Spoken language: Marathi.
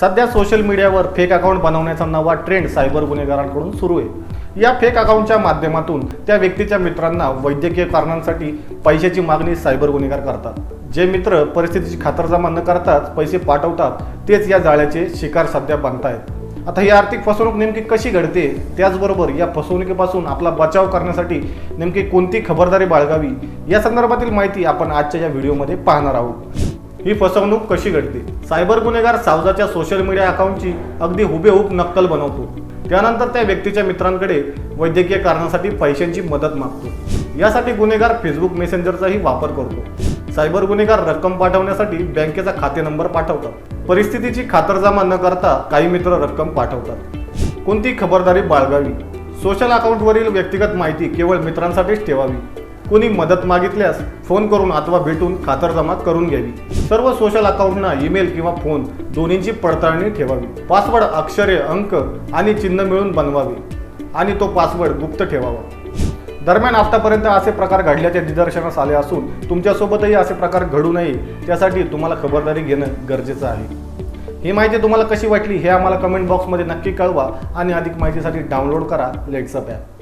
सध्या सोशल मीडियावर फेक अकाउंट बनवण्याचा नवा ट्रेंड सायबर गुन्हेगारांकडून सुरू आहे. या फेक अकाउंटच्या माध्यमातून त्या व्यक्तीच्या मित्रांना वैद्यकीय कारणांसाठी पैशाची मागणी सायबर गुन्हेगार करतात. जे मित्र परिस्थितीची खातरजमा न करताच पैसे पाठवतात तेच या जाळ्याचे शिकार सध्या बनतायत. आता ही आर्थिक फसवणूक नेमकी कशी घडते त्याचबरोबर या फसवणुकीपासून आपला बचाव करण्यासाठी नेमकी कोणती खबरदारी बाळगावी या संदर्भातील माहिती आपण आजच्या या व्हिडिओमध्ये पाहणार आहोत. ही फसवणूक कशी घडते? सायबर गुन्हेगार सावजाच्या सोशल मीडिया अकाउंटची अगदी हुबेहूब नक्कल बनवतो. त्यानंतर त्या व्यक्तीच्या मित्रांकडे वैद्यकीय कारणासाठी पैशांची मदत मागतो. यासाठी गुन्हेगार फेसबुक मेसेंजरचाही वापर करतो. सायबर गुन्हेगार रक्कम पाठवण्यासाठी बँकेचा खाते नंबर पाठवतात. परिस्थितीची खातरजमा न करता काही मित्र रक्कम पाठवतात. कोणती खबरदारी बाळगावी? सोशल अकाउंटवरील व्यक्तिगत माहिती केवळ मित्रांसाठीच ठेवावी? कोणी मदत मागितल्यास फोन करून अथवा भेटून खातरजमा करून घ्यावी. सर्व सोशल अकाउंटना ईमेल किंवा फोन दोन्हींची पडताळणी ठेवावी. पासवर्ड अक्षरे अंक आणि चिन्ह मिळून बनवावे आणि तो पासवर्ड गुप्त ठेवावा. दरम्यान आतापर्यंत असे प्रकार घडल्याचे निदर्शनास आले असून तुमच्यासोबतही असे प्रकार घडू नये त्यासाठी तुम्हाला खबरदारी घेणं गरजेचं आहे. ही माहिती तुम्हाला कशी वाटली हे आम्हाला कमेंट बॉक्समध्ये नक्की कळवा आणि अधिक माहितीसाठी डाउनलोड करा लेट्सअप ॲप